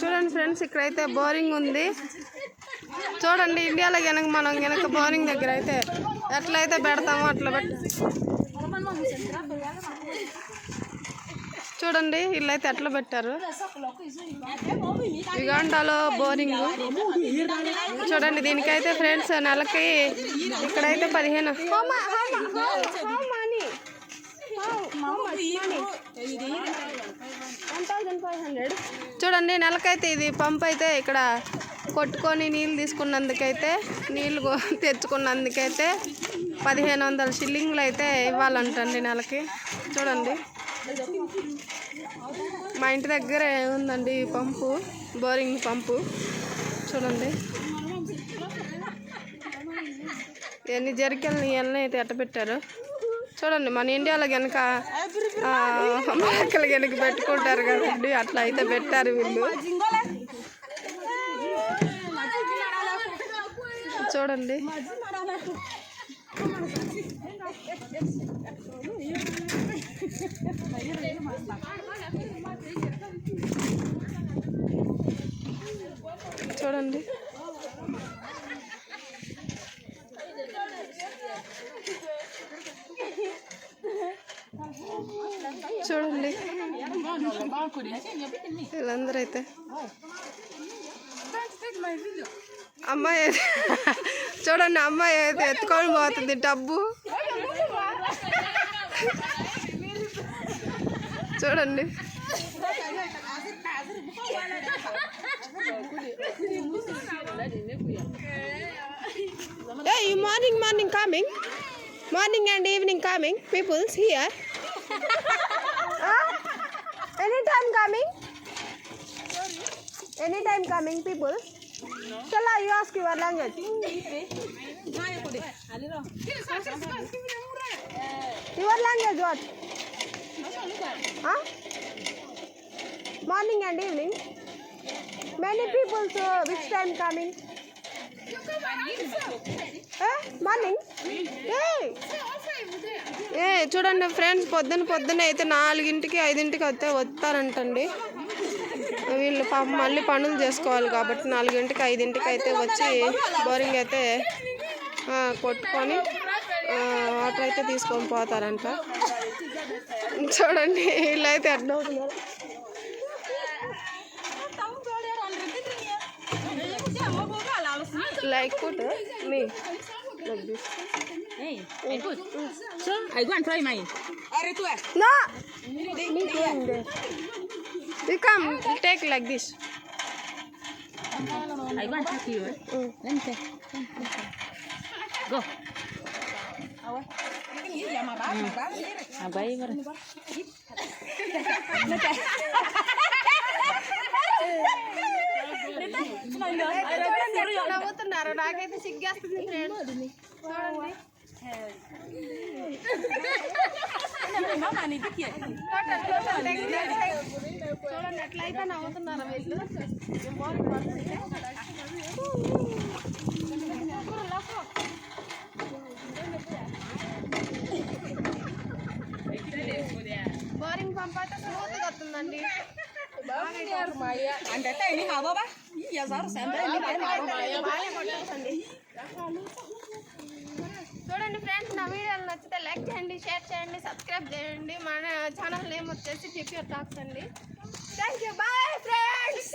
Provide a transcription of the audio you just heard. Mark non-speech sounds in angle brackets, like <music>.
చూడండి ఫ్రెండ్స్ ఇక్కడైతే బోరింగ్ ఉంది. చూడండి ఇండియాలో కనుక మనం కనుక బోరింగ్ దగ్గర అయితే ఎట్లయితే పెడతామో అట్లా పెట్ చూడండి వీళ్ళైతే ఎట్లా పెట్టారు. యుగాండాలో బోరింగ్. చూడండి దీనికైతే ఫ్రెండ్స్ నెలకి ఇక్కడైతే పదిహేను. చూడండి నెలకైతే ఇది పంప్ అయితే ఇక్కడ కొట్టుకొని నీళ్ళు తీసుకున్నందుకైతే నీళ్ళు <laughs> తెచ్చుకున్నందుకైతే పదిహేను వందల షిల్లింగ్లు అయితే ఇవ్వాలంటండి నెలకి. చూడండి. మా ఇంటి దగ్గరే ఉందండి ఈ పంపు బోరింగ్ పంపు. చూడండి. ఎన్ని జరికలు ఎన్ని అయితే ఎట్టబెట్టారు? చూడండి మన ఇండియాలో కనుక మొక్కలు కనుక పెట్టుకుంటారు కదండి అట్లా అయితే పెట్టారు వీళ్ళు. చూడండి. చూడండి. చూడండి వీళ్ళందరూ అయితే అమ్మాయి చూడండి అమ్మాయి అయితే ఎత్తుకొని పోతుంది డబ్బు చూడండి morning morning coming morning and evening coming peoples here huh? Anytime coming. Anytime coming, people. I you ask your language? Your language what? Huh? Morning and evening. Many people, so which time coming? Eh? Morning? ఏ చూడండి friends పొద్దున పొద్దున అయితే నాలుగింటికి ఐదింటికి వస్తే వస్తారంటండి. వీళ్ళు పాపం మళ్ళీ పనులు చేసుకోవాలి కాబట్టి నాలుగింటికి ఐదింటికి అయితే వచ్చి బోరింగ్ అయితే కొట్టుకొని వాటర్ అయితే తీసుకొని పోతారంట. చూడండి వీళ్ళైతే అర్థమవుతున్నారు లైక్ ఫుడ్ మీ like this. Hey, I good. So I go and try mine. No. Me doing. You come, you take like this. I go and take you. Eh? Mm. Let me take. Go. Abai bara. నవ్వుతున్నారు నాకైతే సిగ్గేస్తుంది friends చూడండి చూడండి ఎట్లయితే నవ్వుతున్నారు వీళ్ళు చూడండి friends నా వీడియోలు నచ్చితే లైక్ చేయండి షేర్ చేయండి సబ్స్క్రైబ్ చేయండి. మన ఛానల్ నేమ్ వచ్చేసి టిపిఆర్ టాక్స్ అండి. Thank you bye friends